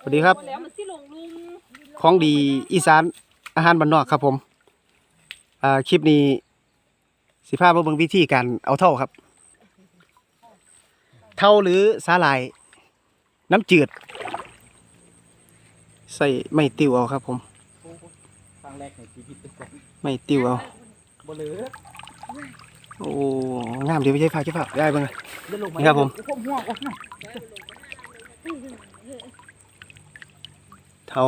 สวัสดีครับ แล้วมันสิลงลุมของดีอีสานอาหารบ้านนอกครับผมอ่าคลิปนี้สิพามาเบิ่งวิธีการเอาเท่าครับ เท่าหรือสาหร่าย น้ำจืด ใส่ไม่ติวเอาครับผมครั้งแรกในชีวิตเลยไม่ติวเอา บ่เหลือโอ้งามเดี๋ยวไม่ใช่ฟ้าใช่ฟ้าได้บิ่งเดี๋ยวลงมานี่ครับผมพวกหัวก่อนนะ เท่า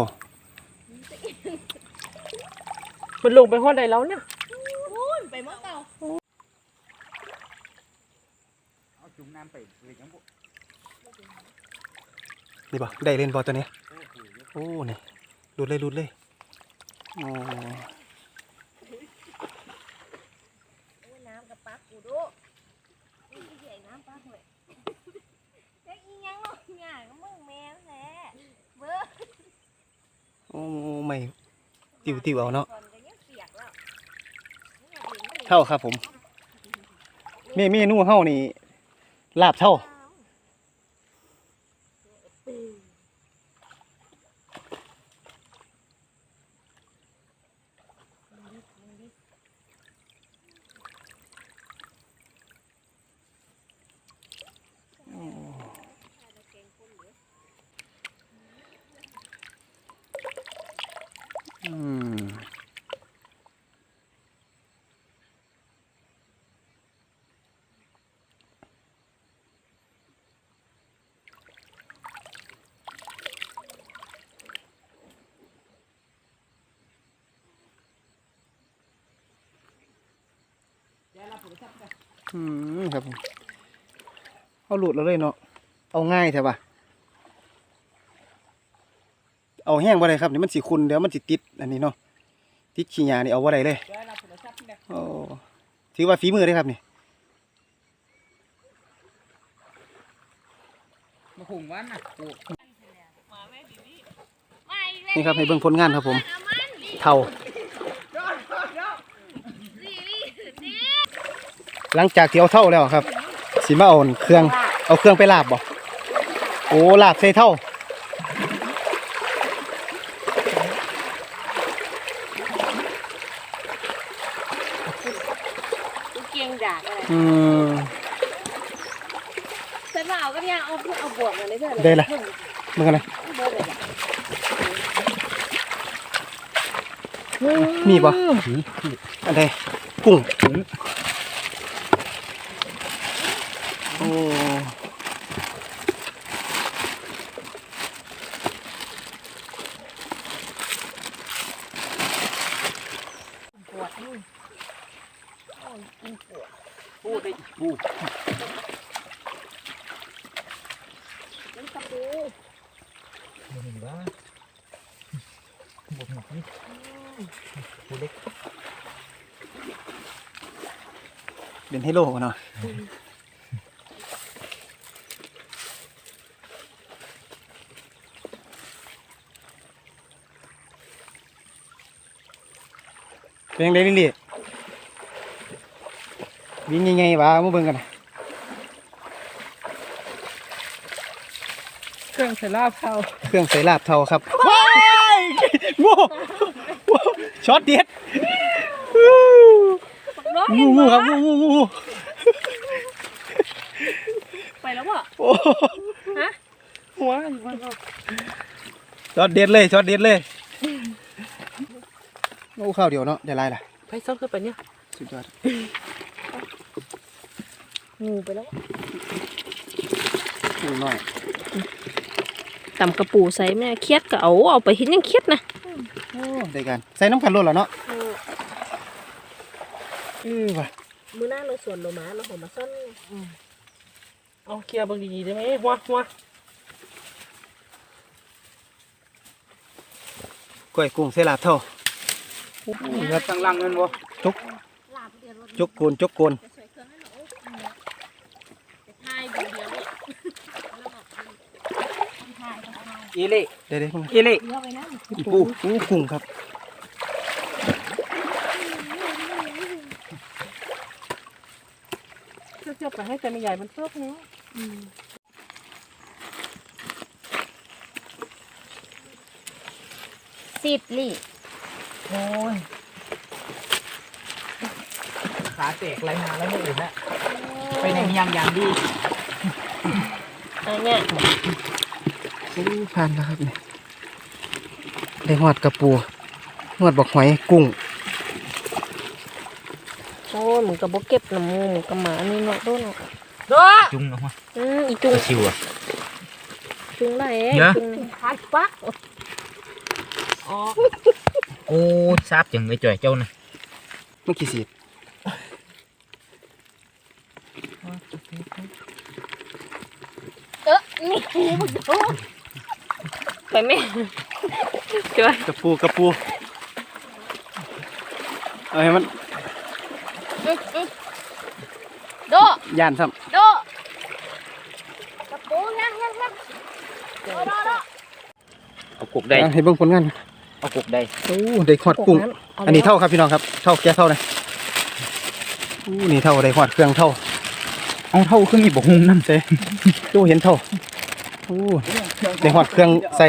มันลงไปห้องใดแล้วเนี่ยไปเมื่อเก่าเอาจุ่มน้ำไปเลยยังบ่นี่บ่ได้เล่นบอลตัวนี้ โอ้นี่รุดเลยรุดเลยโอ้น้ำกับปักกูดูนี่ใหญ่น้ำปักเลยเจ๊อีหยังเนาะหยาก็มึงแม่นแหละเบ้อ โอ้ ไม่ติวติวเอาเนาะก่อนก็ยังเท่าครับผมเมเมนูเท่านี่ลาบเท่า อืมครับผมเอาหลุดแล้วเลยเนาะเอาง่ายแท้ปะเอาแห้งบ่ได้ครับนี่มันสิคุณเดี๋ยวมันสิติดอันนี้เนาะติดขี้ยานี่เอาบ่ได้เลยเดี๋ยวรับโทรศัพท์นี่โอ้ถือว่าฝีมือเลยครับนี่มาหุงวันน่ะโอ้มาอีกแล้วนี่ครับให้เบิ่งผลงานครับผมน้ำมันเท่า นี่นี่นี่ หลังจากที่เอาเท่าแล้วครับสิมาเอาเครื่องเอาเครื่องไปลาบบ่โอ้ลาบใส่เท่ากูเกียงดากอะไรอืมฉันมาเอาก็ยังเอาเอาบวกมาเลยเพื่อนได้ละมึงกันนะเบอร์เลยจ้ะมีบ่อันใดกุ้งโอ้ ปวดนู่น ปูได้อีก ปูน้ำตะปูบ่เห็นว่าบ่เห็นนี่ปูเล็ก เป็นไฮโลเนาะเป็นยังไงลิลลี่ วิ่งยังไงวะมาเบิ่งกันนะเครื่องใส่ลาบเผาเครื่องใส่ลาบเทาครับว้ายโว้โว้ช็อตเด็ดร้อยงูงูครับงูงูงูไปแล้วบ่โอ้ฮะหัวมันช็อตเด็ดเลยช็อตเด็ดเลยโอ้ข้าวเดียวเนาะได้ไรล่ะไปซ่อมขึ้นไปเนี่ยสุดยอด งูไปแล้วงูน้อยตำกระปูใส่แม่เครียดก็เอาเอาไปเห็นยังเครียดนะโอ้ได้กันใส่น้ำกันรดแล้วเนาะเออว่ะมื้อหน้าเราสวนเรามาเราหอมมาซ่อนเอาเคลียร์เบางดีๆได้ไหมหัวหัวกล้วยกุ้งใส่ลาบเท่าแล้วตั้งหลังเงินบ่จกลาบเดียวรถจกโกนจกโกนจะใส่เครื่องให้หนูจะทายดูเดียวเลย อีเล่ได้ได้มึงอีเล่เดียวไปนะอีปูอู้กุ้งครับเจ้าๆไปให้แต่ไม่ใหญ่มันเพิ่มเนาะสิบลี่โอ้ยขาแตกไรมาแล้วไม่อื่นละไปในเมียงอย่างดีอันเนี้ยโอ้ ผ่านแล้วครับนี่ได้หอดกระปูหอดบอกหอยกุ้งโอ้ยมึงก็บ่เก็บน้ำมูมึงก็หมานี่เนาะโดนเนาะจุงออกมาอืมอีจุงตะชิวอะจุงได้เอ้เยอะจุงนี่ขาดปักอ๋อโอ้ทราบจังเลยจ่อยเจ้านะเมื่อกี้สีดเออนี่มึงโดน ไปแม่ช่วยกระปูกระปูเอาให้มันอื้ออื้อโดย่านซ้โดกระปูยังยังยังโดโดโดเอากบำได้อะให้เบิ่งผลงานเอากบได้โอ้ได้หอดกุ้งอันนี้เท่าครับพี่น้องครับเท่าแก่เท่านะอู้นี่เท่าได้หอดเครื่องเท่าเอาเท่าขึ้นอีกบอกหุงนั่นเซ่ดูเห็นเท่า ในหอดเครื่องใส่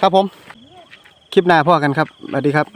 ครับผม คลิปหน้าพ่อกันครับสวัสดีครับ